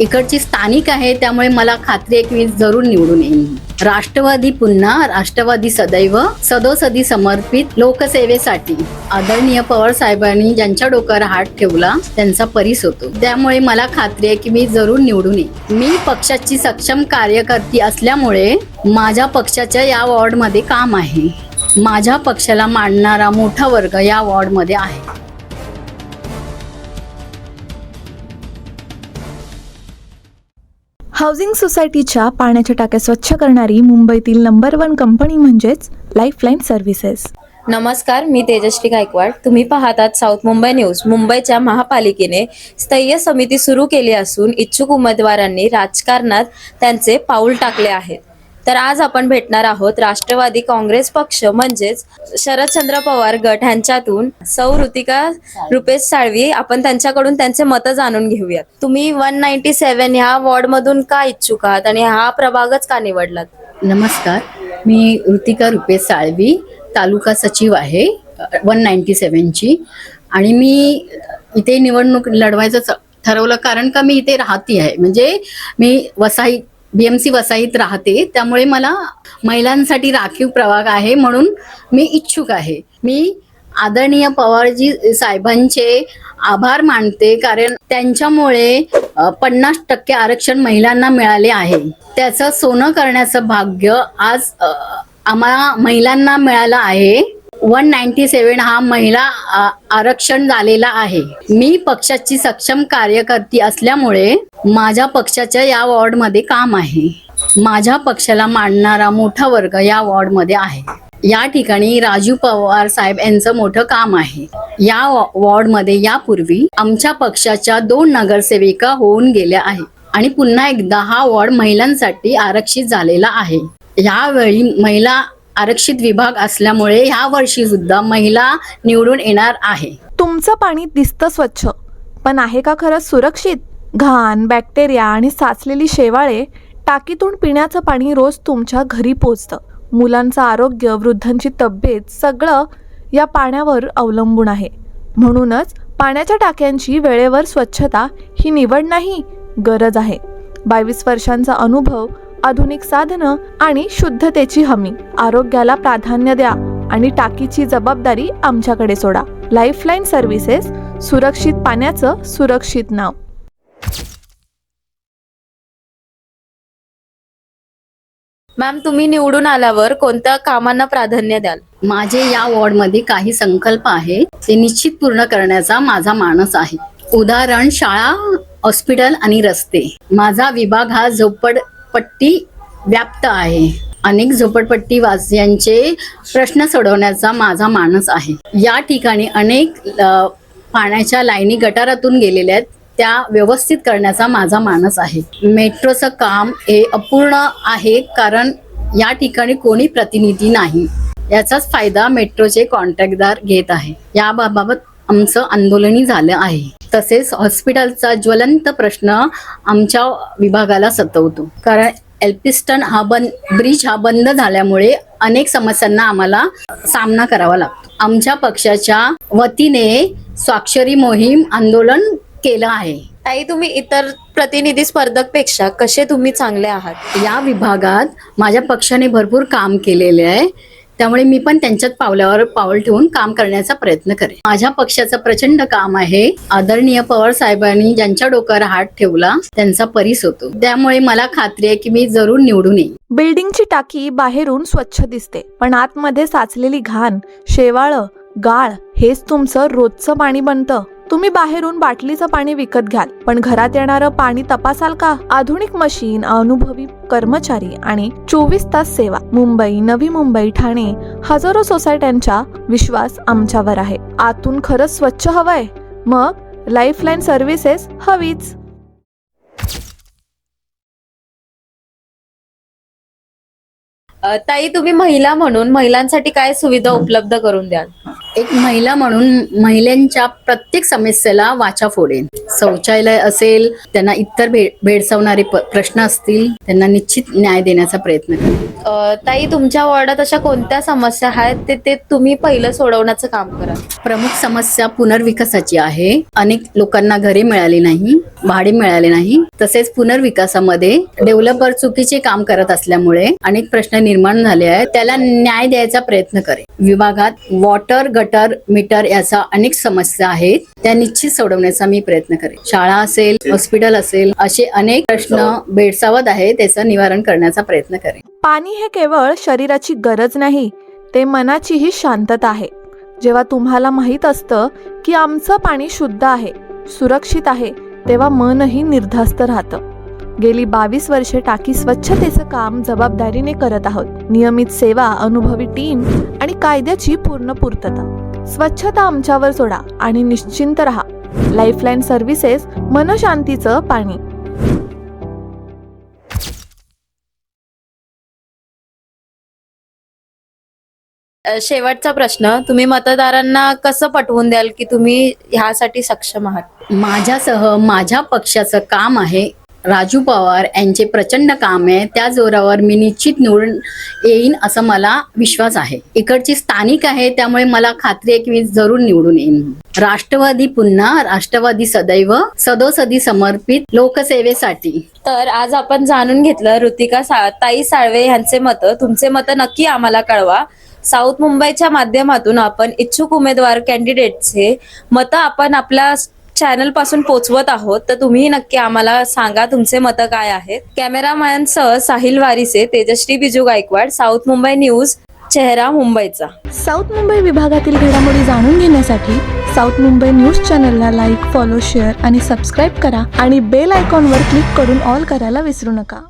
इकडची स्थानिक आहे त्यामुळे मला खात्री आहे की मी जरूर निवडून येईन. राष्ट्रवादी पुन्हा राष्ट्रवादी सदैव सदोसदी समर्पित लोकसेवेसाठी आदरणीय पवार साहेबांनी ज्यांच्या डोक्यावर हात ठेवला त्यांचा परीस होतो. त्यामुळे मला खात्री आहे की मी जरूर निवडून येईन. मी पक्षाची सक्षम कार्यकर्ती असल्यामुळे माझ्या पक्षाच्या या वॉर्डमध्ये काम आहे. माझ्या पक्षाला मांडणारा मोठा वर्ग या वॉर्डमध्ये आहे. हाऊसिंग सोसायटीच्या पाण्याच्या टाक्या स्वच्छ करणारी मुंबईतील नंबर वन कंपनी म्हणजेच लाईफलाईन सर्व्हिसेस नमस्कार मी तेजश्री गायकवाड. तुम्ही पाहतात साऊथ मुंबई न्यूज मुंबईच्या महापालिकेने स्थैर्य समिती सुरू केली असून इच्छुक उमेदवारांनी राजकारणात त्यांचे पाऊल टाकले आहेत. तर आज आपण भेटणार आहोत राष्ट्रवादी काँग्रेस पक्ष म्हणजेच शरदचंद्र पवार गट ह्यांच्यातून सौ ऋतिका रुपेश साळवी. आपण त्यांच्याकडून त्यांचे मतं जाणून घेऊयात. तुम्ही वन नाईन्टी सेव्हन ह्या वॉर्डमधून का इच्छुक आहात आणि हा प्रभागच का निवडलात? नमस्कार मी ऋतिका रुपेश साळवी तालुका सचिव आहे वन नाईन्टी सेवनची आणि मी इथे निवडणूक लढवायचं च- ठरवलं कारण का मी इथे राहती आहे. म्हणजे मी वसाई बी एम सी वसाईत राहते. त्यामुळे मला महिलांसाठी राखीव प्रभाग आहे म्हणून मी इच्छुक आहे. मी आदरणीय पवारजी साहेबांचे आभार मानते कारण त्यांच्यामुळे पन्नास टक्के आरक्षण महिलांना मिळाले आहे. त्याचं सोनं करण्याचं भाग्य आज आम्हाला महिलांना मिळालं आहे. वन नाईन्टी सेवन हा महिला आ- आरक्षण झालेला आहे. मी पक्षाची सक्षम कार्यकर्ती असल्यामुळे माझ्या पक्षाच्या या वॉर्डमध्ये काम आहे. माझ्या पक्षाला मांडणारा मोठा वर्ग या वॉर्डमध्ये आहे. या ठिकाणी राजू पवार साहेब यांचं मोठं काम आहे. या वॉ- वॉर्डमध्ये यापूर्वी आमच्या पक्षाच्या दोन नगरसेविका होऊन गेल्या आहेत आणि पुन्हा एकदा हा वॉर्ड महिलांसाठी आरक्षित झालेला आहे. यावेळी महिला आरक्षित विभाग असल्यामुळे ह्या वर्षी सुद्धा महिला निवडून येणार आहे. तुमचं पाणी दिसतं स्वच्छ पण आहे का खरंच सुरक्षित? घाण बॅक्टेरिया आणि साचलेली शेवाळे टाकीतून पिण्याचं पाणी रोज तुमच्या घरी पोचतं. मुलांचं आरोग्य वृद्धांची तब्येत सगळं या पाण्यावर अवलंबून आहे. म्हणूनच पाण्याच्या टाक्यांची वेळेवर स्वच्छता ही निवड नाही गरज आहे. बावीस वर्षांचा अनुभव आधुनिक साधनं आणि शुद्धतेची हमी. आरोग्याला प्राधान्य द्या आणि टाकीची जबाबदारी आमच्याकडे सोडा. लाईफलाईन सर्व्हिसेस सुरक्षित पाण्याचं सुरक्षित नाव. मॅम तुम्ही निवडून आल्यावर कोणत्या कामांना प्राधान्य द्याल? माझे या वॉर्डमध्ये काही संकल्प आहे ते निश्चित पूर्ण करण्याचा माझा मानस आहे. उदाहरण शाळा हॉस्पिटल आणि रस्ते. माझा विभाग हा झोपडपट्टी व्याप्त आहे. अनेक झोपडपट्टी वासियांचे प्रश्न सोडवण्याचा माझा मानस आहे. या ठिकाणी अनेक पाण्याच्या लाईनी गटारातून गेलेल्या आहेत. त्या व्यवस्थित करण्याचा माझा मानस आहे. मेट्रोचं काम हे अपूर्ण आहे कारण या ठिकाणी कोणी प्रतिनिधी नाही. याचाच फायदा मेट्रोचे कॉन्ट्रॅक्टदार घेत आहे. याबाबत आमचं आंदोलनही झालं आहे. तसेच हॉस्पिटलचा ज्वलंत प्रश्न आमच्या विभागाला सतवतो. कारण एल्पिस्टन हा बंद ब्रिज हा बंद झाल्यामुळे अनेक समस्यांना आम्हाला सामना करावा लागतो. आमच्या पक्षाच्या वतीने स्वाक्षरी मोहीम आंदोलन केलं आहे. ताई तुम्ही इतर प्रतिनिधी स्पर्धकपेक्षा कसे तुम्ही चांगले आहात? या विभागात माझ्या पक्षाने भरपूर काम केलेले आहे. त्यामुळे मी पण त्यांच्यात पावल्यावर पाऊल ठेवून काम करण्याचा प्रयत्न करेन. माझ्या पक्षाचं प्रचंड काम आहे. आदरणीय पवार साहेबांनी ज्यांच्या डोक्यावर हात ठेवला त्यांचा परीस होतो. त्यामुळे मला खात्री आहे की मी जरूर निवडून येईन. बिल्डिंगची टाकी बाहेरून स्वच्छ दिसते पण आतमध्ये साचलेली घाण शेवाळ गाळ हेच तुमचं रोजचं पाणी बनतं. तुम्ही बाहेरून बाटलीचं पाणी विकत घ्याल. पण घरात येणारं पाणी तपासाल का? आधुनिक मशीन अनुभवी कर्मचारी आणि चोवीस तास सेवा. मुंबई नवी मुंबई ठाणे हजारो सोसायट्यांचा विश्वास आमच्यावर आहे. आतून खरंच स्वच्छ हवंय. मग लाईफलाईन सर्व्हिसेस हवीच. ताई तुम्ही महिला म्हणून महिलांसाठी काय सुविधा उपलब्ध करून द्याल? एक महिला म्हणून महिलांच्या प्रत्येक समस्येला वाचा फोडेन. शौचालय असेल त्यांना इतर भे भेडसावणारे प- प्रश्न असतील त्यांना निश्चित न्याय देण्याचा प्रयत्न करेन. ताई तुमच्या वॉर्डात अशा कोणत्या समस्या आहेत? ते ते तुम्ही पहिलं सोडवण्याचं काम करा. प्रमुख समस्या पुनर्विकासाची आहे. अनेक लोकांना घरे मिळाली नाही भाडे मिळाले नाही. तसेच पुनर्विकासामध्ये डेव्हलपर चुकीचे काम करत असल्यामुळे अनेक प्रश्न निर्माण झाले आहेत. त्याला न्याय द्यायचा प्रयत्न करेल विभागात वॉटर गटर मीटर याचा अनेक समस्या आहेत. त्या निश्चित सोडवण्याचा मी प्रयत्न करेन. शाळा असेल हॉस्पिटल असेल असे अनेक प्रश्न भेडसावत आहे त्याचं निवारण करण्याचा प्रयत्न करेन. पाणी हे केवळ शरीराची गरज नाही ते मनाचीही शांतता आहे. जेव्हा तुम्हाला माहीत असतं की आमचं पाणी शुद्ध आहे सुरक्षित आहे तेव्हा मनही निर्धास्त राहतं. गेली बावीस वर्षे टाकी स्वच्छतेचं काम जबाबदारीने करत आहोत. नियमित सेवा अनुभवी टीम आणि कायद्याची पूर्ण पूर्तता. स्वच्छता आमच्यावर सोडा आणि निश्चिंत राहा. लाईफलाईन सर्व्हिसेस मनशांतीचं पाणी. शेवटचा प्रश्न. तुम्ही मतदारांना कसं पटवून द्याल की तुम्ही ह्यासाठी सक्षम आहात? माझ्यासह माझ्या पक्षाचं काम आहे राजू पवार यांचे प्रचंड काम आहे. त्या जोरावर मी निश्चित निवडून येईन असं मला विश्वास आहे. इकडची स्थानिक आहे त्यामुळे मला खात्री आहे की मी जरूर निवडून येईन. राष्ट्रवादी पुन्हा राष्ट्रवादी सदैव सदोसदी समर्पित लोकसेवेसाठी. तर आज आपण जाणून घेतलं ऋतिका सा ताई साळवे यांचे मत. तुमचे मत नक्की आम्हाला कळवा. साऊथ मुंबईच्या माध्यमातून आपण इच्छुक उमेदवार कॅन्डिडेटचे मतं आपण आपल्या चॅनलपासून पोचवत आहोत तर तुम्ही नक्की आम्हाला सांगा तुमचे मत काय आहेत. कॅमेरामॅन सह साहिल वारिसे तेजश्री बिजू गायकवाड साऊथ मुंबई न्यूज चेहरा मुंबईचा. साऊथ मुंबई विभागातील घडामोडी जाणून घेण्यासाठी साऊथ मुंबई न्यूज चॅनलला लाईक फॉलो शेअर आणि सबस्क्राईब करा आणि बेल आयकॉनवर क्लिक करून ऑल करायला विसरू नका.